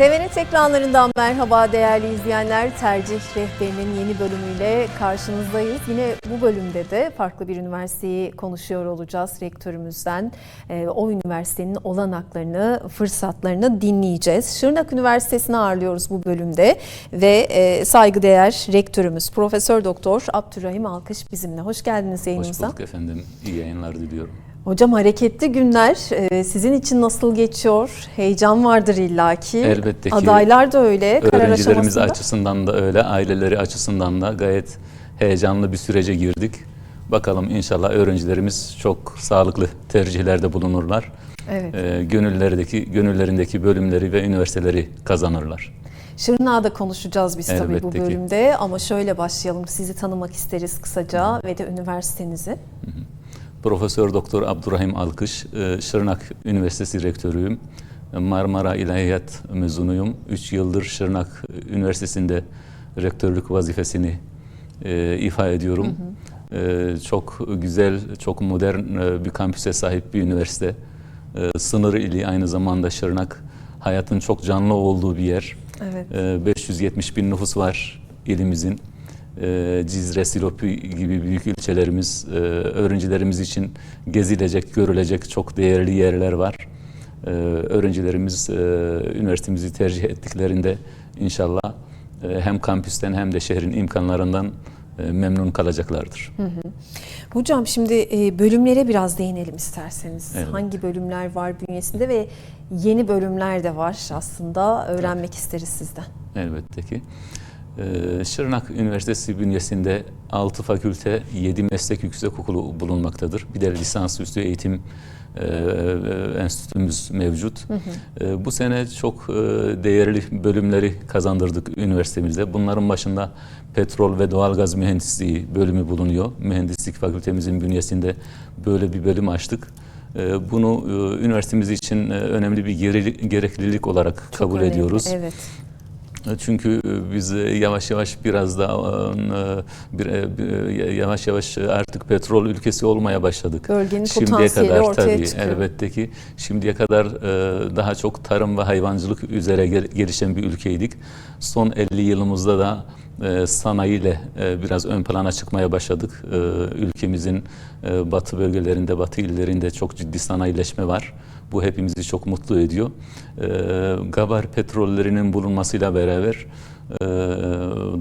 TVNet ekranlarından merhaba değerli izleyenler. Tercih Rehberi'nin yeni bölümüyle karşınızdayız. Yine bu bölümde de farklı bir üniversiteyi konuşuyor olacağız rektörümüzden. Ee, o üniversitenin olanaklarını, fırsatlarını dinleyeceğiz. Şırnak Üniversitesi'ni ağırlıyoruz bu bölümde ve e, saygıdeğer rektörümüz Profesör Doktor Abdurrahim Alkış bizimle. Hoş geldiniz Hoş yayınımıza. bulduk efendim. İyi yayınlar diliyorum. Hocam hareketli günler Ee, sizin için nasıl geçiyor? Heyecan vardır illaki. Elbette ki. Adaylar da öyle. Öğrencilerimiz açısından da öyle, aileleri açısından da gayet heyecanlı bir sürece girdik. Bakalım inşallah öğrencilerimiz çok sağlıklı tercihlerde bulunurlar. Evet. Ee, gönüllerdeki, gönüllerindeki bölümleri ve üniversiteleri kazanırlar. Şırnak'ı da konuşacağız biz tabii bu Elbette ki. bölümde ama şöyle başlayalım. Sizi tanımak isteriz kısaca ve de üniversitenizi. Profesör Doktor Abdurrahim Alkış, e, Şırnak Üniversitesi rektörüyüm. Marmara İlahiyat mezunuyum. 3 yıldır Şırnak Üniversitesi'nde rektörlük vazifesini e, ifa ediyorum. E, çok güzel, çok modern e, bir kampüse sahip bir üniversite. E, sınır ili aynı zamanda Şırnak hayatın çok canlı olduğu bir yer. Evet. E, 570 bin nüfus var ilimizin. E, Cizre, Silopi gibi büyük ilçelerimiz, e, öğrencilerimiz için gezilecek, görülecek çok değerli yerler var. E, Öğrencilerimiz e, üniversitemizi tercih ettiklerinde inşallah e, hem kampüsten hem de şehrin imkanlarından e, memnun kalacaklardır. Hocam şimdi e, bölümlere biraz değinelim isterseniz. Evet. Hangi bölümler var bünyesinde ve yeni bölümler de var aslında. Öğrenmek isteriz sizden. Elbette ki. Ee, Şırnak Üniversitesi bünyesinde 6 fakülte, 7 meslek yüksekokulu bulunmaktadır. Bir de lisansüstü eğitim e, e, enstitümüz mevcut. E, bu sene çok e, değerli bölümleri kazandırdık üniversitemizde. Bunların başında petrol ve doğalgaz mühendisliği bölümü bulunuyor. Mühendislik fakültemizin bünyesinde böyle bir bölüm açtık. E, Bunu üniversitemiz için önemli bir gereklilik olarak Çok kabul önemli. ediyoruz. Evet. Çünkü biz yavaş yavaş biraz da e, e, yavaş yavaş artık petrol ülkesi olmaya başladık. Bölgenin Şimdiye kadar ortaya tabii çıkıyor. elbette ki şimdiye kadar e, daha çok tarım ve hayvancılık üzere gel- gelişen bir ülkeydik. Son 50 yılımızda da e, sanayiyle e, biraz ön plana çıkmaya başladık. E, Ülkemizin e, batı bölgelerinde, batı illerinde çok ciddi sanayileşme var. Bu hepimizi çok mutlu ediyor. E, Gabar petrollerinin bulunmasıyla beraber e,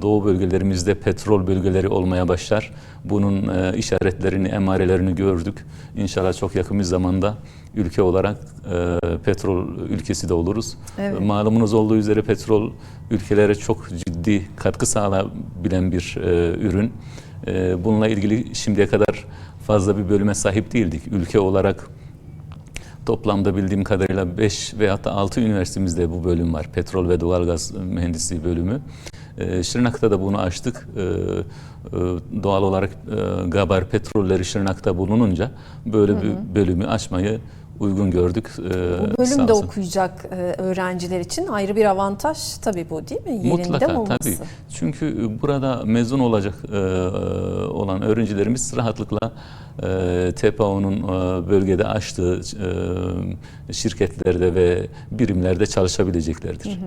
doğu bölgelerimizde petrol bölgeleri olmaya başlar. Bunun e, işaretlerini, emarelerini gördük. İnşallah çok yakın bir zamanda ülke olarak e, petrol ülkesi de oluruz. Evet. Malumunuz olduğu üzere petrol ülkelere çok ciddi katkı sağlayabilen bir e, ürün. E, bununla ilgili şimdiye kadar fazla bir bölüme sahip değildik. Ülke olarak toplamda bildiğim kadarıyla 5 veya da 6 üniversitemizde bu bölüm var. Petrol ve doğalgaz mühendisliği bölümü. E, Şırnak'ta da bunu açtık. E, e, doğal olarak e, Gabar petrolleri Şırnak'ta bulununca böyle bir bölümü açmayı uygun gördük. E, Bu bölümde olsun. okuyacak e, öğrenciler için ayrı bir avantaj tabii bu değil mi? Yerinde Mutlaka olması. tabii. Çünkü burada mezun olacak e, olan öğrencilerimiz rahatlıkla e, TPAO'nun e, bölgede açtığı e, şirketlerde ve birimlerde çalışabileceklerdir.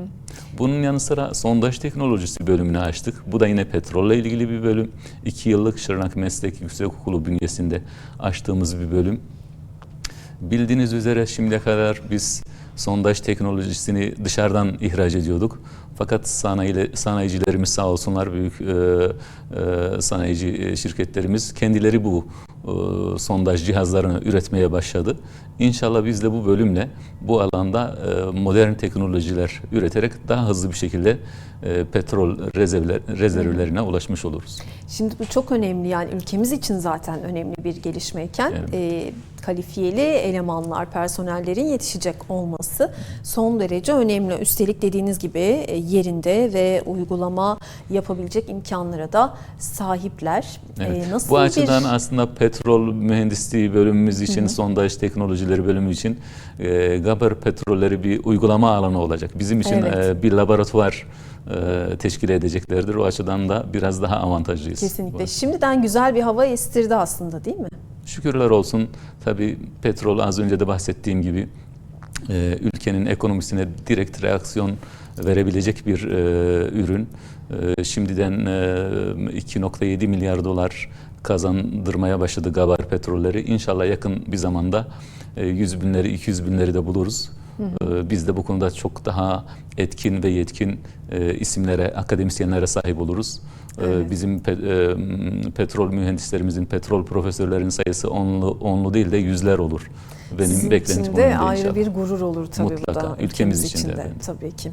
Bunun yanı sıra sondaj teknolojisi bölümünü açtık. Bu da yine petrolle ilgili bir bölüm. İki yıllık Şırnak Meslek Yüksekokulu bünyesinde açtığımız bir bölüm. Bildiğiniz üzere şimdiye kadar biz sondaj teknolojisini dışarıdan ihraç ediyorduk. Fakat sanayi, sanayicilerimiz sağ olsunlar büyük e, e, sanayici e, şirketlerimiz kendileri bu e, sondaj cihazlarını üretmeye başladı. İnşallah biz de bu bölümle bu alanda e, modern teknolojiler üreterek daha hızlı bir şekilde e, petrol rezervler, rezervlerine ulaşmış oluruz. Şimdi bu çok önemli yani ülkemiz için zaten önemli bir gelişmeyken Evet. e, kalifiyeli elemanlar, personellerin yetişecek olması son derece önemli. Üstelik dediğiniz gibi yerinde ve uygulama yapabilecek imkanlara da sahipler. Evet. E, nasıl Bu bir açıdan aslında petrol mühendisliği bölümümüz için, sondaj teknolojileri bölümü için e, Gabar petrolleri bir uygulama alanı olacak. Bizim için Evet. e, bir laboratuvar e, teşkil edeceklerdir. O açıdan da biraz daha avantajlıyız. kesinlikle şimdiden güzel bir hava estirdi aslında değil mi? Şükürler olsun. Tabii petrol az önce de bahsettiğim gibi e, ülkenin ekonomisine direkt reaksiyon verebilecek bir e, ürün. E, şimdiden e, 2.7 milyar dolar kazandırmaya başladı Gabar petrolleri. İnşallah yakın bir zamanda e, 100 binleri 200 binleri de buluruz. E, Biz de bu konuda çok daha etkin ve yetkin e, isimlere, akademisyenlere sahip oluruz. E, Evet. Bizim pe- e, petrol mühendislerimizin, petrol profesörlerinin sayısı onlu, onlu değil de yüzler olur. Benim Sizin beklentim için de ayrı inşallah. bir gurur olur tabii bu Mutlaka, da. ülkemiz için de, evet. Tabii ki.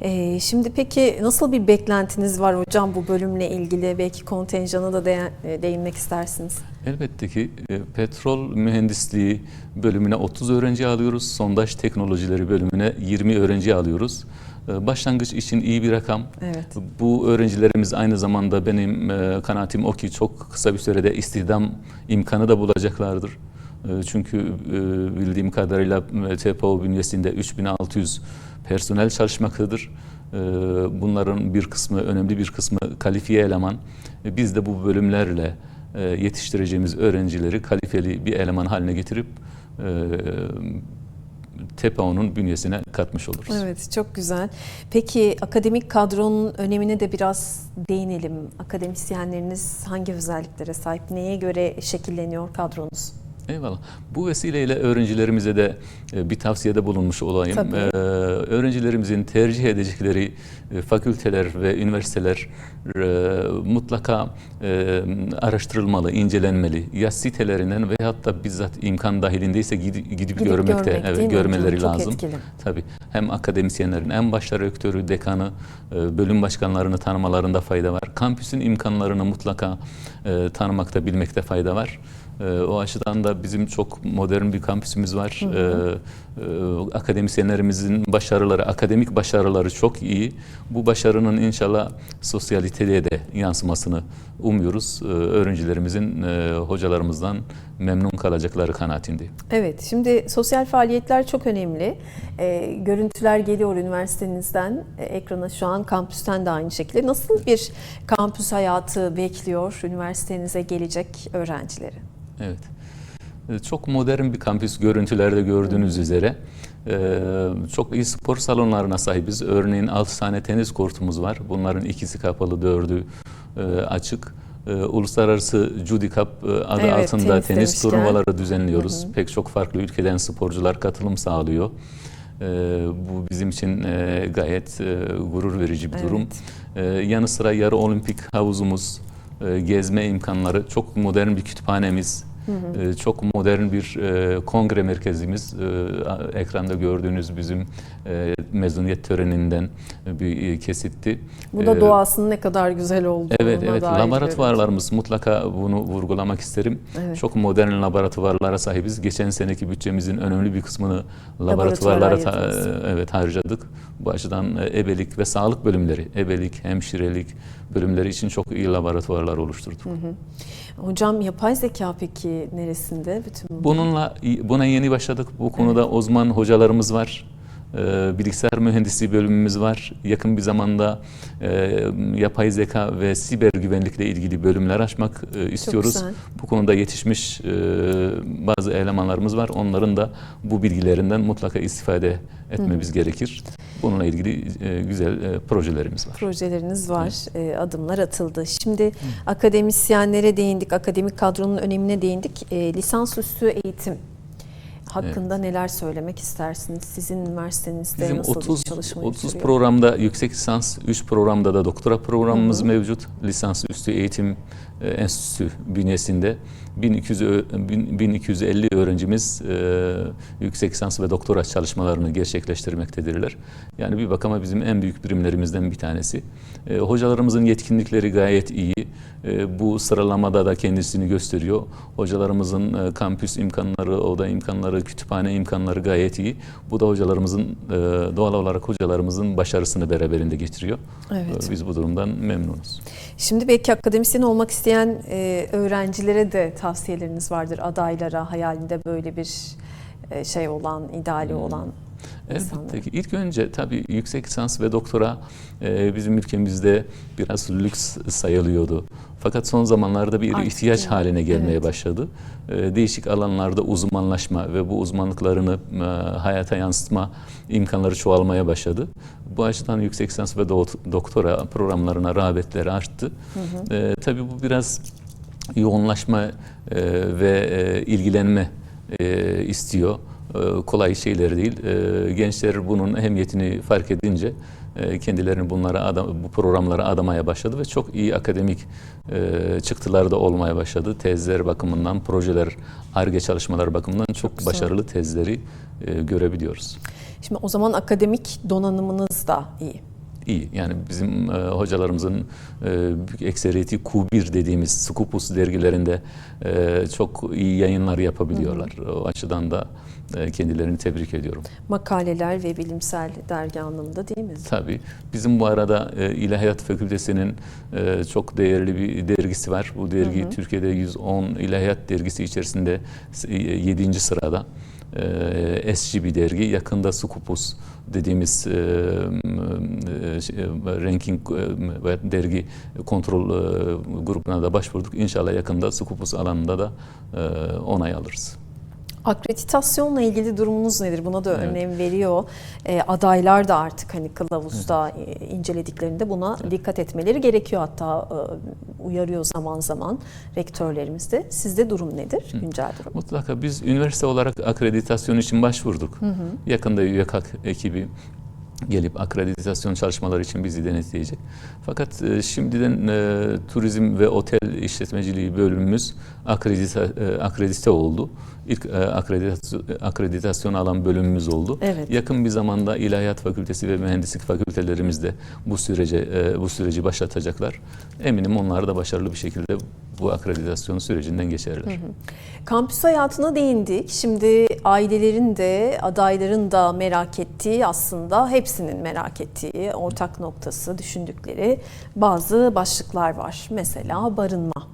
Ee, şimdi peki nasıl bir beklentiniz var hocam bu bölümle ilgili? Belki kontenjana da e, değinmek istersiniz. Elbette ki e, petrol mühendisliği bölümüne 30 öğrenci alıyoruz. Sondaj teknolojileri bölümüne 20 öğrenci alıyoruz. E, Başlangıç için iyi bir rakam. Evet. Bu öğrencilerimiz aynı zamanda benim e, kanaatim o ki çok kısa bir sürede istihdam imkanı da bulacaklardır. E, Çünkü e, bildiğim kadarıyla e, TPO bünyesinde 3600 personel çalışmaktadır. E, Bunların bir kısmı, önemli bir kısmı kalifiye eleman. Biz de bu bölümlerle yetiştireceğimiz öğrencileri kalifeli bir eleman haline getirip TPO'nun bünyesine katmış oluruz. Evet çok güzel. Peki akademik kadronun önemine de biraz değinelim. Akademisyenleriniz hangi özelliklere sahip? Neye göre şekilleniyor kadronuz? Eyvallah. Bu vesileyle öğrencilerimize de e, bir tavsiyede bulunmuş olayım. Tabii. Ee, öğrencilerimizin tercih edecekleri e, fakülteler ve üniversiteler e, mutlaka e, araştırılmalı, incelenmeli. Ya sitelerinden veyahut da bizzat imkan dahilindeyse gidip, gidip, Gidip görmekte, görmek, evet, mi görmeleri? Çok lazım. etkili. Tabii. Hem akademisyenlerin en başta rektörü, dekanı, e, bölüm başkanlarını tanımalarında fayda var. Kampüsün imkanlarını mutlaka e, tanımakta, bilmekte fayda var. E, O açıdan da bizim çok modern bir kampüsümüz var. E, e, Akademisyenlerimizin başarıları, akademik başarıları çok iyi. Bu başarının inşallah sosyaliteye de yansımasını umuyoruz. E, Öğrencilerimizin e, hocalarımızdan memnun kalacakları kanaatindeyim. Evet, şimdi sosyal faaliyetler çok önemli. Ee, görüntüler geliyor üniversitenizden, e, ekrana şu an kampüsten de aynı şekilde. Nasıl bir kampüs hayatı bekliyor üniversitenize gelecek öğrencileri? Evet. Ee, Çok modern bir kampüs görüntülerde gördüğünüz üzere. Ee, Çok iyi spor salonlarına sahibiz. Örneğin 6 tane tenis kortumuz var. Bunların ikisi kapalı, dördü e, açık. Ee, Uluslararası Judy Cup e, adı Evet, altında tenis tenis turnuvaları düzenliyoruz. Pek çok farklı ülkeden sporcular katılım sağlıyor. Bu bizim için e, gayet e, gurur verici bir durum. Evet. Yanı sıra yarı olimpik havuzumuz, e, gezme imkanları, çok modern bir kütüphanemiz, e, çok modern bir e, kongre merkezimiz. E, a- ekranda gördüğünüz bizim e, mezuniyet töreninden bir e, kesitti. Bu da Ee, doğasının ne kadar güzel olduğuna Evet, evet. Laboratuvarlarımız mutlaka bunu vurgulamak isterim. Evet. Çok modern laboratuvarlara sahibiz. Geçen seneki bütçemizin önemli bir kısmını laboratuvarlara ta- evet harcadık. Bu açıdan e, ebelik ve sağlık bölümleri, ebelik, hemşirelik bölümleri için çok iyi laboratuvarlar oluşturduk. görüyoruz. Hocam yapay zeka peki neresinde? Bütün bu- Bununla buna yeni başladık. Bu konuda uzman hocalarımız var. Ee, Bilgisayar mühendisliği bölümümüz var. Yakın bir zamanda e, yapay zeka ve siber güvenlikle ilgili bölümler açmak e, istiyoruz. Bu konuda yetişmiş e, bazı elemanlarımız var. Onların da bu bilgilerinden mutlaka istifade etmemiz gerekir. Bununla ilgili e, güzel e, projelerimiz var. projeleriniz var, e, adımlar atıldı. Şimdi akademisyenlere değindik, akademik kadronun önemine değindik. E, lisansüstü eğitim hakkında neler söylemek istersiniz? Sizin üniversitenizde Bizim nasıl 30 bir çalışma 30 yürütülüyor? programda yüksek lisans, 3 programda da doktora programımız mevcut. Lisans üstü eğitim e, enstitüsü bünyesinde 1200 ö- bin- 1250 öğrencimiz e, yüksek lisans ve doktora çalışmalarını gerçekleştirmektedirler. Yani bir bakıma bizim en büyük birimlerimizden bir tanesi. E, hocalarımızın yetkinlikleri gayet iyi. E, bu sıralamada da kendisini gösteriyor. Hocalarımızın e, kampüs imkanları, oda imkanları, kütüphane imkanları gayet iyi. Bu da hocalarımızın e, doğal olarak hocalarımızın başarısını beraberinde getiriyor. Evet. E, Biz bu durumdan memnunuz. Şimdi belki akademisyen olmak isteyen e, öğrencilere de tavsiyeleriniz vardır adaylara hayalinde böyle bir şey olan, ideali Hmm. olan. Elbette ki. İlk önce tabii yüksek lisans ve doktora e, bizim ülkemizde biraz lüks sayılıyordu. Fakat son zamanlarda bir Artık ihtiyaç değil. haline gelmeye Evet. başladı. E, değişik alanlarda uzmanlaşma ve bu uzmanlıklarını e, hayata yansıtma imkanları çoğalmaya başladı. Bu açıdan yüksek lisans ve do- doktora programlarına rağbetleri arttı. E, tabii bu biraz yoğunlaşma e, ve e, ilgilenme e, istiyor. E, kolay şeyler değil. E, gençler bunun ehemmiyetini fark edince e, kendilerini bunlara adam, bu programlara adamaya başladı ve çok iyi akademik e, çıktıları da olmaya başladı. Tezler bakımından, projeler, ARGE çalışmalar bakımından çok, güzel. başarılı tezleri e, görebiliyoruz. Şimdi o zaman akademik donanımınız da iyi. İyi. Yani bizim e, hocalarımızın e, büyük ekseriyeti Q1 dediğimiz Scopus dergilerinde e, çok iyi yayınlar yapabiliyorlar. O açıdan da e, kendilerini tebrik ediyorum. Makaleler ve bilimsel dergi anlamında değil mi? Tabii. Bizim bu arada e, İlahiyat Fakültesi'nin e, çok değerli bir dergisi var. Bu dergi Türkiye'de 110 İlahiyat dergisi içerisinde 7. sırada. E, SG bir dergi. Yakında Scopus dediğimiz e, e, ranking ve dergi kontrol e, grubuna da başvurduk. İnşallah yakında Scopus alanında da e, onay alırız. Akreditasyonla ilgili durumunuz nedir? Buna da Evet. önem veriyor. E, adaylar da artık hani kılavuzda e, incelediklerinde buna dikkat etmeleri gerekiyor. Hatta e, uyarıyor zaman zaman rektörlerimiz de. Sizde durum nedir? Güncel durum. Mutlaka biz üniversite olarak akreditasyon için başvurduk. Yakında UYAKAK ekibi gelip akreditasyon çalışmaları için bizi denetleyecek. Fakat e, şimdiden e, turizm ve otel işletmeciliği bölümümüz akredite, e, akredite oldu. İlk e, akreditasyon, akreditasyon alan bölümümüz oldu. Evet. Yakın bir zamanda İlahiyat Fakültesi ve Mühendislik Fakültelerimiz de bu sürece e, bu süreci başlatacaklar. Eminim onlar da başarılı bir şekilde bu akreditasyon sürecinden geçerler. Kampüs hayatına değindik. Şimdi ailelerin de adayların da merak ettiği aslında hepsinin merak ettiği ortak noktası düşündükleri bazı başlıklar var. Mesela barınma.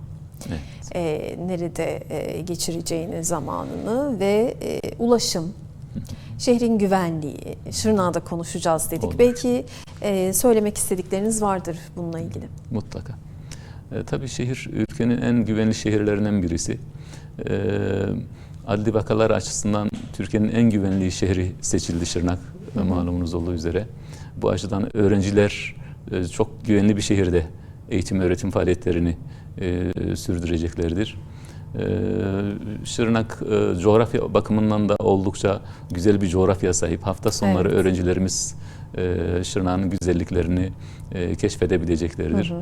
Evet. Ee, nerede e, geçireceğini zamanını ve e, ulaşım, şehrin güvenliği, Şırnak'ta konuşacağız dedik. Olur. Belki e, söylemek istedikleriniz vardır bununla ilgili. Mutlaka. E, tabii şehir ülkenin en güvenli şehirlerinden birisi. E, adli vakalar açısından Türkiye'nin en güvenli şehri seçildi Şırnak e, malumunuz olduğu üzere. Bu açıdan öğrenciler e, çok güvenli bir şehirde eğitim öğretim faaliyetlerini e, sürdüreceklerdir. E, Şırnak e, coğrafya bakımından da oldukça güzel bir coğrafya sahip. Hafta sonları Evet. öğrencilerimiz e, Şırnak'ın güzelliklerini e, keşfedebileceklerdir.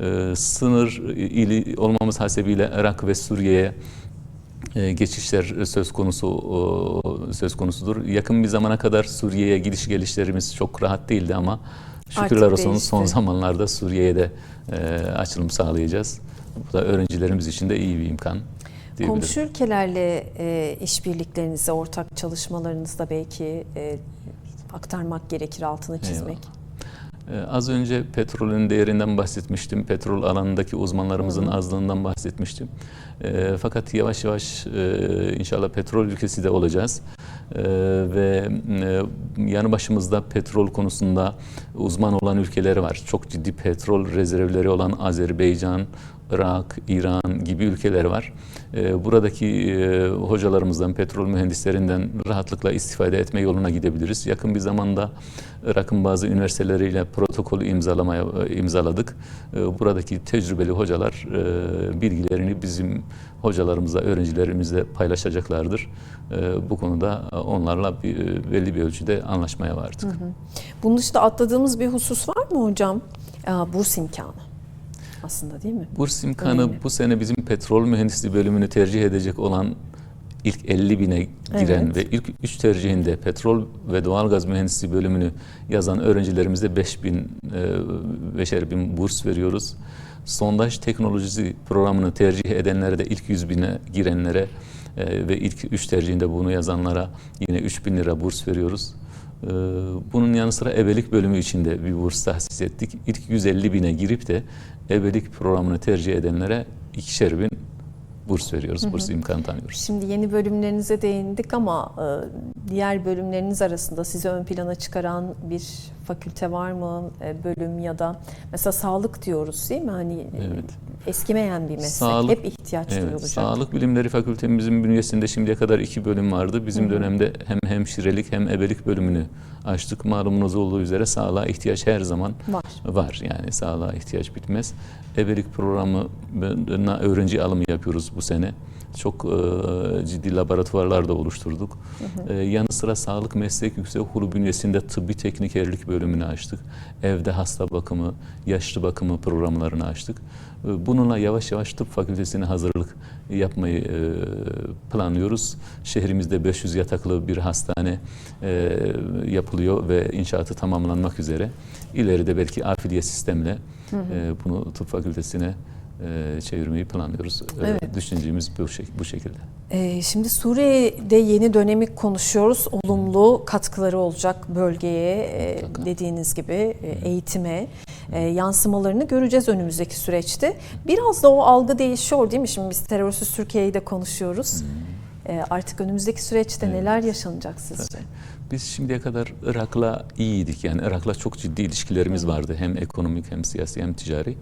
E, sınır ili olmamız hasebiyle Irak ve Suriye'ye e, geçişler söz konusu o, söz konusudur. Yakın bir zamana kadar Suriye'ye gidiş gelişlerimiz çok rahat değildi ama şükürler Artık olsun değişti. son zamanlarda Suriye'ye de e, açılım sağlayacağız. Bu da öğrencilerimiz için de iyi bir imkan. Komşu ülkelerle e, işbirliklerinizi, ortak çalışmalarınızda belki e, aktarmak gerekir, altını çizmek. Ee, Az önce petrolün değerinden bahsetmiştim. Petrol alanındaki uzmanlarımızın azlığından bahsetmiştim. Ee, fakat yavaş yavaş e, inşallah petrol ülkesi de olacağız. Ee, ve e, yanı başımızda petrol konusunda uzman olan ülkeler var. Çok ciddi petrol rezervleri olan Azerbaycan, Irak, İran gibi ülkeler var. Ee, buradaki e, hocalarımızdan, petrol mühendislerinden rahatlıkla istifade etme yoluna gidebiliriz. Yakın bir zamanda Irak'ın bazı üniversiteleriyle protokolü imzalamaya e, imzaladık. E, Buradaki tecrübeli hocalar e, bilgilerini bizim hocalarımızla, öğrencilerimizle paylaşacaklardır. E, Bu konuda onlarla bir, e, belli bir ölçüde anlaşmaya vardık. Bunun dışında atladığımız bir husus var mı hocam? Burs imkanı aslında değil mi? Burs imkanı Önemli. bu sene bizim petrol mühendisliği bölümünü tercih edecek olan ilk 50 bine giren Evet. ve ilk 3 tercihinde petrol ve doğalgaz mühendisliği bölümünü yazan öğrencilerimize 5 bin, e, beşer bin burs veriyoruz. Sondaj teknolojisi programını tercih edenlere de ilk 100 bine girenlere e, ve ilk 3 tercihinde bunu yazanlara yine 3 bin lira burs veriyoruz. Ee, Bunun yanı sıra ebelik bölümü içinde bir burs tahsis ettik. İlk 150 bine girip de ebelik programını tercih edenlere ikişer bin burs veriyoruz, burs imkanı tanıyoruz. Şimdi yeni bölümlerinize değindik ama e, diğer bölümleriniz arasında sizi ön plana çıkaran bir fakülte var mı? E, bölüm ya da mesela sağlık diyoruz değil mi? Hani e, Evet. eskimeyen bir meslek. Sağlık- Hep ihtiyaç Evet, duyulacak. Sağlık Bilimleri Fakültemizin bünyesinde şimdiye kadar iki bölüm vardı. Bizim Hı hı. dönemde hem hemşirelik hem ebelik bölümünü açtık. Malumunuz olduğu üzere sağlığa ihtiyaç her zaman Var. var. Yani sağlığa ihtiyaç bitmez. Ebelik programı öğrenci alımı yapıyoruz bu sene. Çok e, ciddi laboratuvarlar da oluşturduk. E, yanı sıra Sağlık Meslek Yüksekokulu bünyesinde tıbbi teknikerlik bölümünü açtık. Evde hasta bakımı, yaşlı bakımı programlarını açtık. E, bununla yavaş yavaş tıp fakültesine hazırlık yapmayı e, planlıyoruz. Şehrimizde 500 yataklı bir hastane e, yapılıyor ve inşaatı tamamlanmak üzere. İleride belki afiliye sistemle e, bunu tıp fakültesine e, çevirmeyi planlıyoruz. E, Evet. Düşüncemiz bu, şek- bu şekilde. Ee, şimdi Suriye'de yeni dönemi konuşuyoruz. Olumlu katkıları olacak bölgeye e, dediğiniz gibi e, eğitime e, yansımalarını göreceğiz önümüzdeki süreçte. Biraz da o algı değişiyor değil mi? Şimdi biz terörsüz Türkiye'yi de konuşuyoruz. E, Artık önümüzdeki süreçte Evet. neler yaşanacak sizce? Biz şimdiye kadar Irak'la iyiydik. Yani Irak'la çok ciddi ilişkilerimiz vardı. Hem ekonomik hem siyasi hem ticari.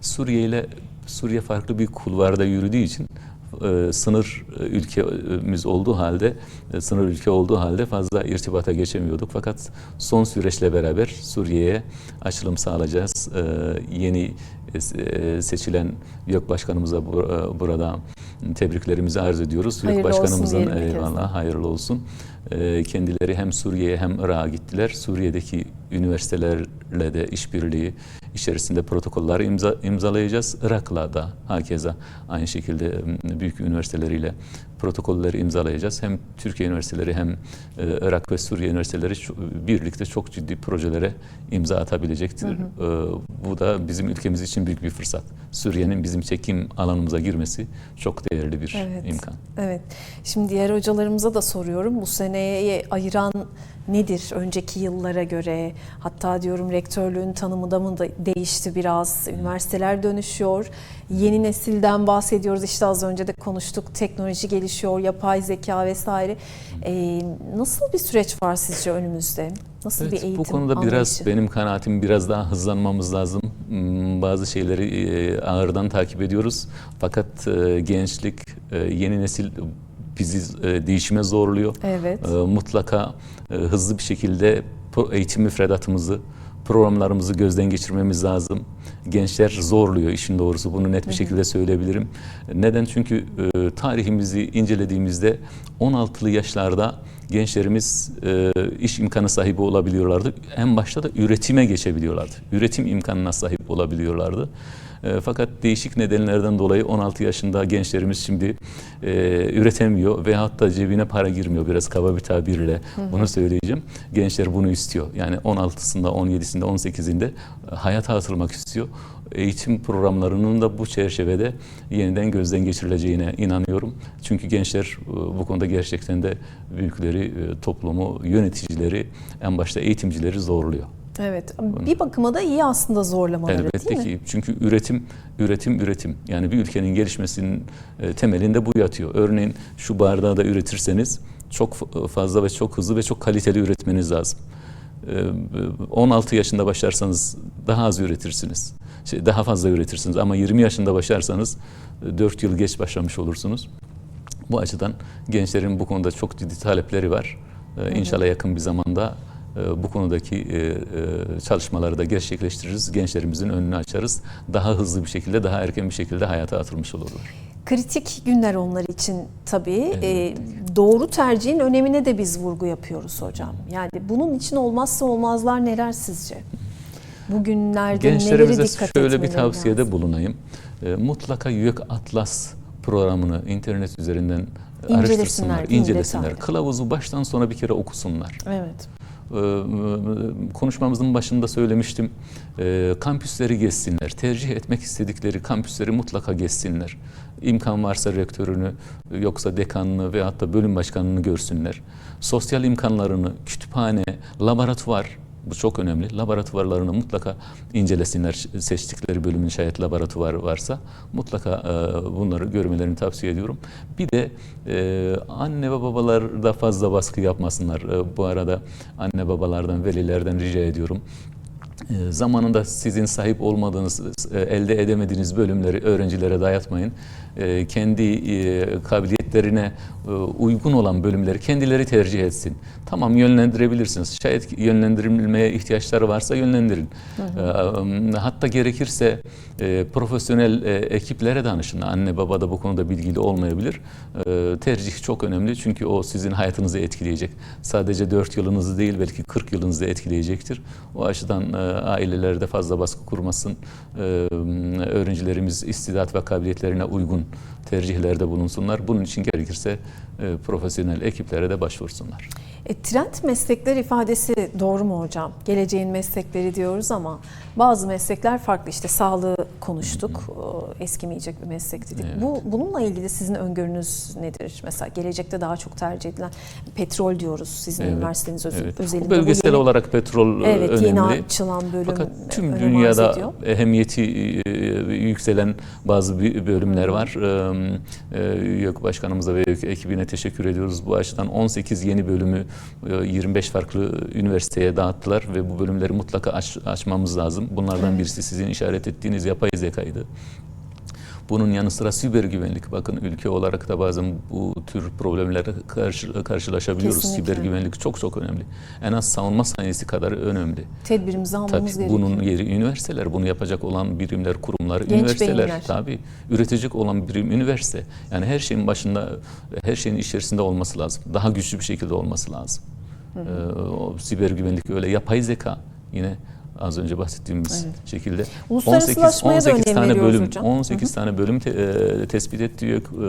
Suriye ile Suriye farklı bir kulvarda yürüdüğü için e, sınır e, ülkemiz olduğu halde e, sınır ülke olduğu halde fazla irtibata geçemiyorduk. Fakat son süreçle beraber Suriye'ye açılım sağlayacağız. E, yeni e, e, seçilen YÖK Başkanımıza bu- e, burada tebriklerimizi arz ediyoruz. YÖK Hayırlı olsun Başkanımızın eyvallah hayırlı olsun. Ee, Kendileri hem Suriye'ye hem Irak'a gittiler. Suriye'deki üniversitelerle de işbirliği içerisinde protokoller imza, imzalayacağız. Irak'la da hakeza aynı şekilde büyük üniversiteleriyle protokolleri imzalayacağız. Hem Türkiye üniversiteleri hem e, Irak ve Suriye üniversiteleri birlikte çok ciddi projelere imza atabilecektir. Ee, Bu da bizim ülkemiz için büyük bir fırsat. Suriye'nin bizim çekim alanımıza girmesi çok değerli bir Evet. imkan. Evet. Şimdi diğer hocalarımıza da soruyorum. Bu seneye ayıran nedir önceki yıllara göre? Hatta diyorum rektörlüğün tanımı da mı da değişti biraz? Üniversiteler dönüşüyor. Yeni nesilden bahsediyoruz. İşte az önce de konuştuk. Teknoloji gelişiyor, yapay zeka vesaire. Ee, nasıl bir süreç var sizce önümüzde? Nasıl Evet, bir eğitim bu konuda biraz anlayışı? benim kanaatim biraz daha hızlanmamız lazım. Hmm, Bazı şeyleri e, ağırdan takip ediyoruz. Fakat e, gençlik, e, yeni nesil bizi e, değişime zorluyor. Evet. E, Mutlaka e, hızlı bir şekilde eğitim müfredatımızı, programlarımızı gözden geçirmemiz lazım. Gençler zorluyor işin doğrusu. Bunu net bir şekilde söyleyebilirim. Neden? Çünkü e, tarihimizi incelediğimizde 16'lı yaşlarda gençlerimiz e, iş imkanı sahibi olabiliyorlardı. En başta da üretime geçebiliyorlardı. Üretim imkanına sahip olabiliyorlardı. E, fakat değişik nedenlerden dolayı 16 yaşında gençlerimiz şimdi e, üretemiyor ve hatta cebine para girmiyor biraz kaba bir tabirle bunu söyleyeceğim. Gençler bunu istiyor. Yani 16'sında, 17'sinde, 18'inde hayata atılmak istiyor. Eğitim programlarının da bu çerçevede yeniden gözden geçirileceğine inanıyorum. Çünkü gençler e, bu konuda gerçekten de büyükleri, e, toplumu, yöneticileri, en başta eğitimcileri zorluyor. Evet. Bir bakıma da iyi aslında zorlamaları Elbette değil mi? ki çünkü üretim, üretim, üretim. Yani bir ülkenin gelişmesinin e, temelinde bu yatıyor. Örneğin şu bardağı da üretirseniz çok f- fazla ve çok hızlı ve çok kaliteli üretmeniz lazım. E, 16 yaşında başlarsanız daha az üretirsiniz. Şey, daha fazla üretirsiniz ama 20 yaşında başlarsanız 4 yıl geç başlamış olursunuz. Bu açıdan gençlerin bu konuda çok ciddi talepleri var. İnşallah yakın bir zamanda e, bu konudaki e, e, çalışmaları da gerçekleştiririz. Gençlerimizin önünü açarız. Daha hızlı bir şekilde, daha erken bir şekilde hayata atılmış olurlar. Kritik günler onlar için tabii. Evet. Ee, doğru tercihin önemine de biz vurgu yapıyoruz hocam. Yani bunun için olmazsa olmazlar neler sizce? Bugünlerde Gençlerimize dikkat şöyle bir tavsiyede lazım? bulunayım. E, mutlaka YÖK Atlas programını internet üzerinden İncelesinler, araştırsınlar, incelesinler. Detaylı. Kılavuzu baştan sona bir kere okusunlar. Evet. Ee, konuşmamızın başında söylemiştim. Ee, Kampüsleri gezsinler. Tercih etmek istedikleri kampüsleri mutlaka gezsinler. İmkan varsa rektörünü, yoksa dekanını veyahut da bölüm başkanını görsünler. Sosyal imkanlarını, kütüphane, laboratuvar Bu çok önemli. Laboratuvarlarını mutlaka incelesinler. Seçtikleri bölümün şayet laboratuvarı varsa mutlaka e, bunları görmelerini tavsiye ediyorum. Bir de e, anne ve babalar da fazla baskı yapmasınlar. E, bu arada anne babalardan, velilerden rica ediyorum. Zamanında sizin sahip olmadığınız, elde edemediğiniz bölümleri öğrencilere dayatmayın. Kendi e, kabiliyetlerine e, uygun olan bölümleri kendileri tercih etsin. Tamam yönlendirebilirsiniz. Şayet yönlendirilmeye ihtiyaçları varsa yönlendirin. E, Hatta gerekirse e, profesyonel ekiplere danışın. Anne baba da bu konuda bilgili olmayabilir. Tercih çok önemli çünkü o sizin hayatınızı etkileyecek. Sadece 4 yılınızı değil belki 40 yılınızı etkileyecektir. O açıdan ailelerde fazla baskı kurmasın. Öğrencilerimiz istidat ve kabiliyetlerine uygun tercihlerde bulunsunlar. Bunun için gerekirse e, profesyonel ekiplere de başvursunlar. E, trend meslekler ifadesi doğru mu hocam? Geleceğin meslekleri diyoruz ama bazı meslekler farklı. İşte sağlığı konuştuk. O, Eskimeyecek bir meslek dedik. Evet. Bu bununla ilgili sizin öngörünüz nedir? Mesela gelecekte daha çok tercih edilen petrol diyoruz. Sizin Evet, üniversiteniz öz- Evet. özelinde. Bu bölgesel yeni- olarak petrol e, Evet, yeni önemli. açılan bölüm Fakat tüm önem arz dünyada ehemmiyeti e, yükselen bazı bölümler var. E, e, YÖK Başkanımıza ve ekibine teşekkür ediyoruz. Bu açıdan 18 yeni bölümü e, 25 farklı üniversiteye dağıttılar ve bu bölümleri mutlaka aç- açmamız lazım. Bunlardan birisi sizin işaret ettiğiniz yapay zekaydı. Bunun yanı sıra siber güvenlik. Bakın ülke olarak da bazen bu tür problemlerle karşı, karşılaşabiliyoruz. Kesinlikle. Siber güvenlik çok çok önemli. En az savunma sanayisi kadar önemli. Tedbirimizi almamız Tabii gerekiyor. bunun yeri üniversiteler. Bunu yapacak olan birimler, kurumlar, Genç üniversiteler. beyinler. Tabii üretecek olan birim üniversite. Yani her şeyin başında, her şeyin içerisinde olması lazım. Daha güçlü bir şekilde olması lazım. Ee, o siber güvenlik öyle yapay zeka yine az önce bahsettiğimiz Evet. şekilde Uluslararasılaşmaya da önem tane veriyoruz bölüm hocam. 18 tane bölüm te- e, tespit etti e,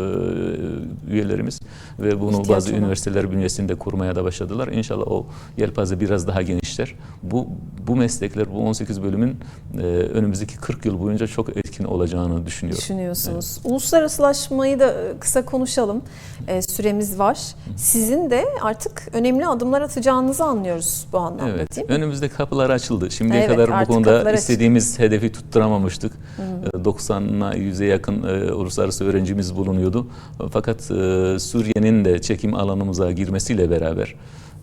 üyelerimiz ve bunu İhtiyaç bazı olan. üniversiteler bünyesinde kurmaya da başladılar. İnşallah o yelpaze biraz daha genişler. Bu bu meslekler bu 18 bölümün e, önümüzdeki 40 yıl boyunca çok etkin olacağını düşünüyorum. düşünüyorsunuz. Uluslararasılaşmayı da e, kısa konuşalım. E, süremiz var. Sizin de artık önemli adımlar atacağınızı anlıyoruz bu anlamda Evet, değil mi? önümüzde kapılar açıldı. Şimdiye Evet, kadar bu konuda istediğimiz hedefi tutturamamıştık. Ee, 90'a 100'e yakın e, uluslararası öğrencimiz bulunuyordu. Fakat e, Suriye'nin de çekim alanımıza girmesiyle beraber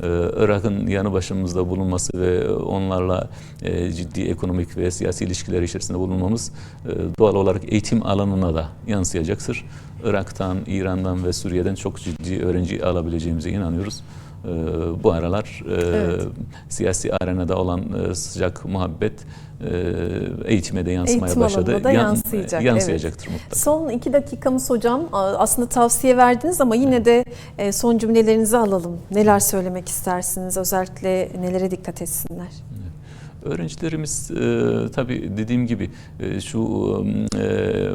e, Irak'ın yanı başımızda bulunması ve onlarla ciddi ekonomik ve siyasi ilişkiler içerisinde bulunmamız doğal olarak eğitim alanına da yansıyacaktır. Irak'tan, İran'dan ve Suriye'den çok ciddi öğrenci alabileceğimize inanıyoruz. E, Bu aralar e, Evet. siyasi arenada olan e, sıcak muhabbet e, eğitime de yansımaya Eğitim başladı. da Yan- yansıyacak, Yansıyacaktır mutlaka. Son iki dakikamız hocam. Aslında tavsiye verdiniz ama yine de e, son cümlelerinizi alalım. Neler söylemek istersiniz? Özellikle nelere dikkat etsinler? Öğrencilerimiz e, tabii dediğim gibi e, şu e,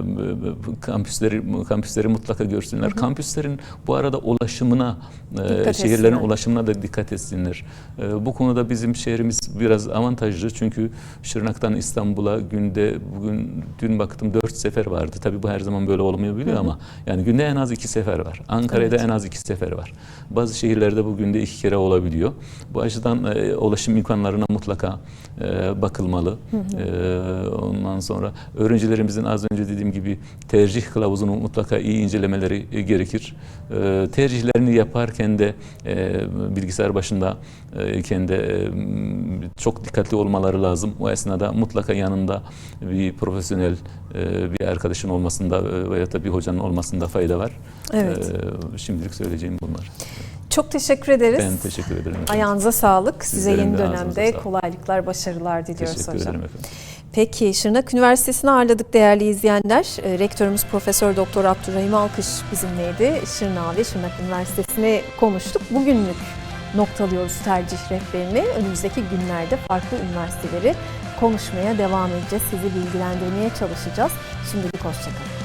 kampüsleri kampüsleri mutlaka görsünler. Kampüslerin bu arada ulaşımına, e, şehirlerin etsinler. ulaşımına da dikkat etsinler. E, bu konuda bizim şehrimiz biraz avantajlı çünkü Şırnak'tan İstanbul'a günde bugün dün baktım dört sefer vardı. Tabii bu her zaman böyle olmayabiliyor ama yani günde en az iki sefer var. Ankara'da Evet. en az iki sefer var. Bazı şehirlerde bu günde iki kere olabiliyor. Bu açıdan e, ulaşım imkanlarına mutlaka e, bakılmalı. E, ondan sonra öğrencilerimizin az önce dediğim gibi tercih kılavuzunu mutlaka iyi incelemeleri e, gerekir. Tercihlerini yaparken de bilgisayar başında kendi çok dikkatli olmaları lazım. O esnada mutlaka yanında bir profesyonel bir arkadaşın olmasında veya da bir hocanın olmasında fayda var. Evet. Şimdilik söyleyeceğim bunlar. Çok teşekkür ederiz. Ben teşekkür ederim. efendim. Ayağınıza sağlık. Size Sizlerin yeni dönemde kolaylıklar, başarılar diliyoruz Teşekkür hocam. ederim efendim. Peki Şırnak Üniversitesi'ni ağırladık değerli izleyenler. E, Rektörümüz Profesör Doktor Abdurrahim Alkış bizimleydi. Şırnak ve Şırnak Üniversitesi'ni konuştuk. Bugünlük noktalıyoruz tercih rehberini. Önümüzdeki günlerde farklı üniversiteleri konuşmaya devam edeceğiz. Sizi bilgilendirmeye çalışacağız. Şimdilik hoşçakalın.